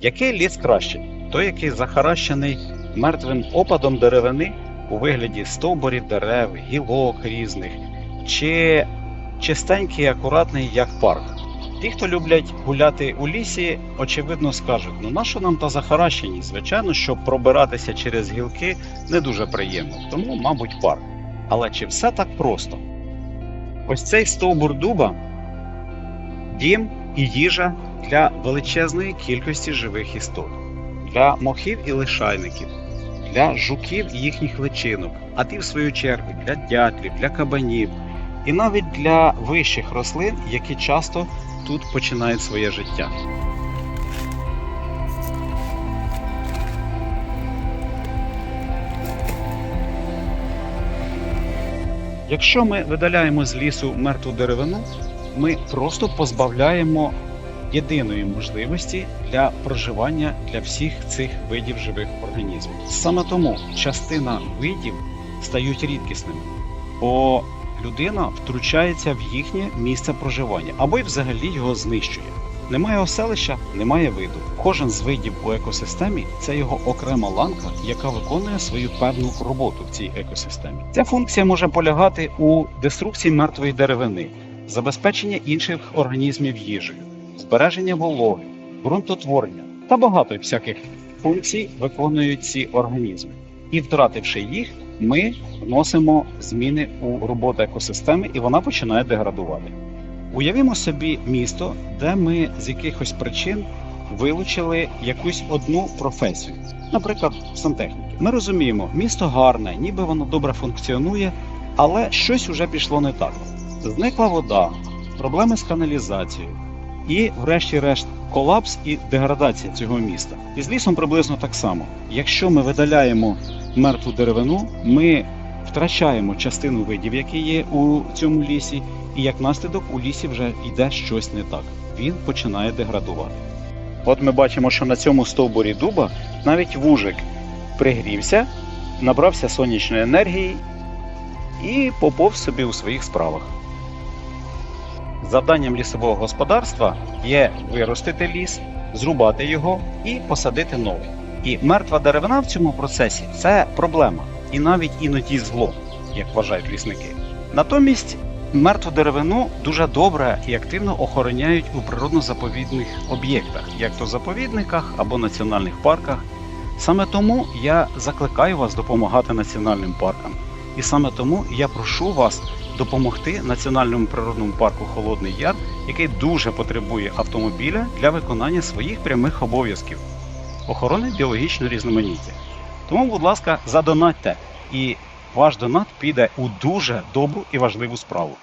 Який ліс кращий? Той, який захаращений мертвим опадом деревини у вигляді стовбурів дерев, гілок різних, чи чистенький, акуратний, як парк. Ті, хто люблять гуляти у лісі, очевидно скажуть: ну нащо нам та захаращеність? Звичайно, що пробиратися через гілки не дуже приємно, тому, мабуть, парк. Але чи все так просто? Ось цей стовбур дуба дім і їжа для величезної кількості живих істот, для мохів і лишайників, для жуків і їхніх личинок, а ті, в свою чергу, для дятлів, для кабанів і навіть для вищих рослин, які часто тут починають своє життя. Якщо ми видаляємо з лісу мертву деревину, ми просто позбавляємо єдиної можливості для проживання для всіх цих видів живих організмів. Саме тому частина видів стають рідкісними, бо людина втручається в їхнє місце проживання або й взагалі його знищує. Немає оселища, немає виду. Кожен з видів у екосистемі це його окрема ланка, яка виконує свою певну роботу в цій екосистемі. Ця функція може полягати у деструкції мертвої деревини, забезпечення інших організмів їжею, збереження вологи, ґрунтотворення та багато всяких функцій виконують ці організми. І втративши їх, ми вносимо зміни у роботу екосистеми, і вона починає деградувати. Уявімо собі місто, де ми з якихось причин вилучили якусь одну професію, наприклад, сантехніки. Ми розуміємо, місто гарне, ніби воно добре функціонує, але щось уже пішло не так. Зникла вода, проблеми з каналізацією, і, врешті-решт, колапс і деградація цього міста. І з лісом приблизно так само. Якщо ми видаляємо мертву деревину, ми втрачаємо частину видів, які є у цьому лісі, і як наслідок у лісі вже йде щось не так. Він починає деградувати. От ми бачимо, що на цьому стовбурі дуба навіть вужик пригрівся, набрався сонячної енергії і поповз собі у своїх справах. Завданням лісового господарства є виростити ліс, зрубати його і посадити новий. І мертва деревина в цьому процесі це проблема, і навіть іноді зло, як вважають лісники. Натомість мертву деревину дуже добре і активно охороняють у природно-заповідних об'єктах, як то заповідниках або національних парках. Саме тому я закликаю вас допомагати національним паркам. І саме тому я прошу вас допомогти Національному природному парку Холодний Яр, який дуже потребує автомобіля для виконання своїх прямих обов'язків охорони біологічного різноманіття. Тому, будь ласка, задонатьте, і ваш донат піде у дуже добру і важливу справу.